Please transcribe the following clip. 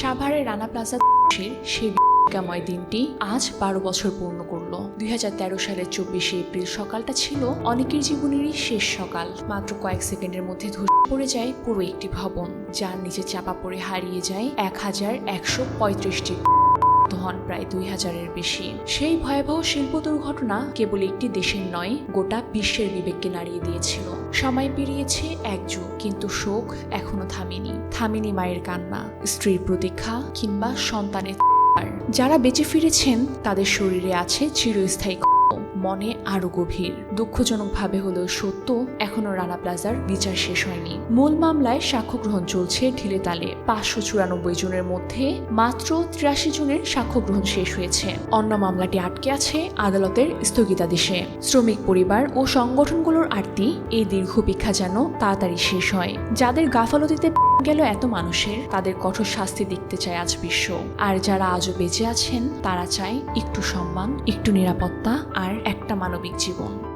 সাভারের রানা প্লাজা সেই বিজ্ঞাময় দিনটি আজ বারো বছর পূর্ণ করল। দুই তেরো সালের চব্বিশে এপ্রিল সকালটা ছিল অনেকের জীবনেরই শেষ সকাল। মাত্র কয়েক সেকেন্ডের মধ্যে ধসে পড়ে যায় পুরো একটি ভবন, যার নিচে চাপা পড়ে হারিয়ে যায় এক হাজার একশো পঁয়ত্রিশটি হন প্রায় দুই হাজারের বেশি। সেই ভয়াবহ শিল্প দুর্ঘটনা কেবল একটি দেশের নয়, গোটা বিশ্বের বিবেককে নাড়িয়ে দিয়েছিল। সময় পেরিয়েছে এক যুগ, কিন্তু শোক এখনও থামেনি। থামেনি মায়ের কান্না, স্ত্রীর প্রতীক্ষা কিংবা সন্তানের যারা বেঁচে ফিরেছেন, তাদের শরীরে আছে চিরস্থায়ী মনে আরও গভীর। দুঃখজনকভাবে হলেও সত্য, এখনও রানা প্লাজার বিচার শেষ হয়নি। মূল মামলায় সাক্ষ্য গ্রহণ চলছে ঢিলে তালে। পাঁচশো চুরানব্বই জনের মধ্যে মাত্র তিরাশি জনের সাক্ষ্য গ্রহণ শেষ হয়েছে। অন্য মামলাটি আটকে আছে আদালতের স্থগিতাদেশে। শ্রমিক পরিবার ও সংগঠনগুলোর আরতি এই দীর্ঘ ভিক্ষা যেন তাড়াতাড়ি শেষ হয়। যাদের গাফালতিতে গেল এত মানুষের, তাদের কঠোর শাস্তি দেখতে চায় আজ বিশ্ব। আর যারা আজও বেঁচে আছেন, তারা চায় একটু সম্মান, একটু নিরাপত্তা, আর একটা মানবিক জীবন।